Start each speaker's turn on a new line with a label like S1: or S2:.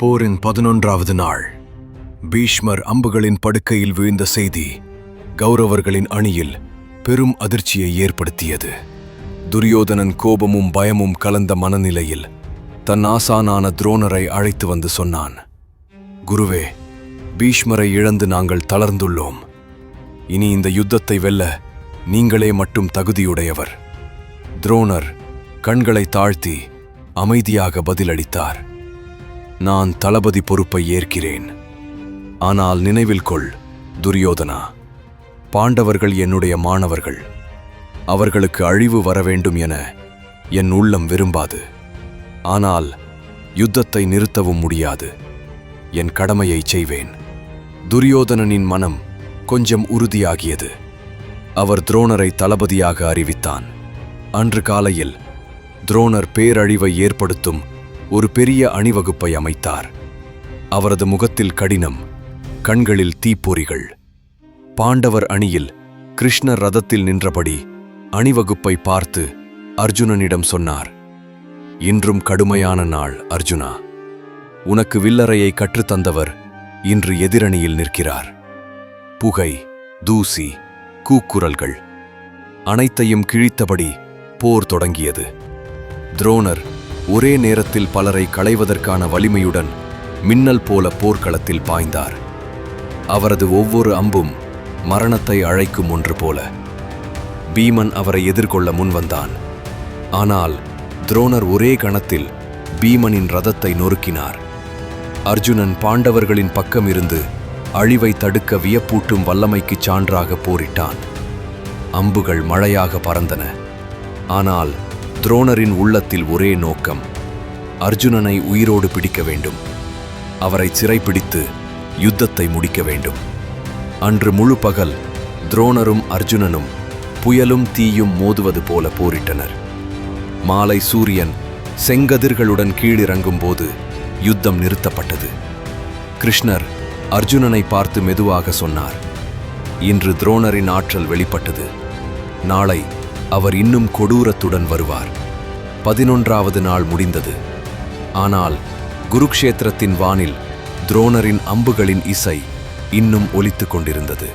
S1: போரின் பதினொன்றாவது நாள். பீஷ்மர் அம்புகளின் படுக்கையில் வீழ்ந்த செய்தி கௌரவர்களின் அணியில் பெரும் அதிர்ச்சியை ஏற்படுத்தியது. துரியோதனன் கோபமும் பயமும் கலந்த மனநிலையில் தன் ஆசானான துரோணரை அழைத்து வந்து சொன்னான். குருவே பீஷ்மரை இழந்து நாங்கள் தளர்ந்துள்ளோம். இனி இந்த யுத்தத்தை வெல்ல நீங்களே மட்டும் தகுதியுடையவர். துரோணர் கண்களை தாழ்த்தி அமைதியாக பதிலளித்தார். நான் தளபதி பொறுப்பை ஏற்கிறேன். ஆனால் நினைவில் கொள் துரியோதனா. பாண்டவர்கள் என்னுடைய மாணவர்கள். அவர்களுக்கு அழிவு வர வேண்டும் என என் உள்ளம் விரும்பாது. ஆனால் யுத்தத்தை நிறுத்தவும் முடியாது. என் கடமையைச் செய்வேன். துரியோதனனின் மனம் கொஞ்சம் உறுதியாகியது. அவர் துரோணரை தளபதியாக அறிவித்தான். அன்று காலையில் துரோணர் பேரழிவை ஏற்படுத்தும் ஒரு பெரிய அணிவகுப்பை அமைத்தார். அவரது முகத்தில் கடினம் கண்களில் தீப்பொறிகள். பாண்டவர் அணியில் கிருஷ்ணர் ரதத்தில் நின்றபடி அணிவகுப்பை பார்த்து அர்ஜுனனிடம் சொன்னார் இன்றும் கடுமையான நாள் அர்ஜுனா. உனக்கு வில்லறையை கற்றுத்தந்தவர் இன்று எதிரணியில் நிற்கிறார். புகை தூசி கூக்குரல்கள் அனைத்தையும் கிழித்தபடி போர் தொடங்கியது. துரோணர் ஒரே நேரத்தில் பலரை களைவதற்கான வலிமையுடன் மின்னல் போல போர்க்களத்தில் பாய்ந்தார். அவரது ஒவ்வொரு அம்பும் மரணத்தை அழைக்கும் ஒன்று போல. பீமன் அவரை எதிர்கொள்ள முன்வந்தான். ஆனால் துரோணர் ஒரே கணத்தில் பீமனின் ரதத்தை நொறுக்கினார். அர்ஜுனன் பாண்டவர்களின் பக்கம் இருந்து அழிவை தடுக்க வியப்பூட்டும் வல்லமைக்குச் சான்றாக போரிட்டான். அம்புகள் மழையாக பறந்தன. ஆனால் துரோணரின் உள்ளத்தில் ஒரே நோக்கம் அர்ஜுனனை உயிரோடு பிடிக்க வேண்டும். அவரை சிறைப்பிடித்து யுத்தத்தை முடிக்க வேண்டும். அன்று முழு பகல் துரோணரும் அர்ஜுனனும் புயலும் தீயும் மோதுவது போல போரிட்டனர். மாலை சூரியன் செங்கதிர்களுடன் கீழிறங்கும் போது யுத்தம் நிறுத்தப்பட்டது. கிருஷ்ணர் அர்ஜுனனை பார்த்து மெதுவாக சொன்னார் இன்று துரோணரின் ஆற்றல் வெளிப்பட்டது. நாளை அவர் இன்னும் கொடூரத்துடன் வருவார். பதினொன்றாவது நாள் முடிந்தது. ஆனால் குருக்ஷேத்திரத்தின் வானில் துரோணரின் அம்புகளின் இசை இன்னும் ஒலித்துக் கொண்டிருந்தது.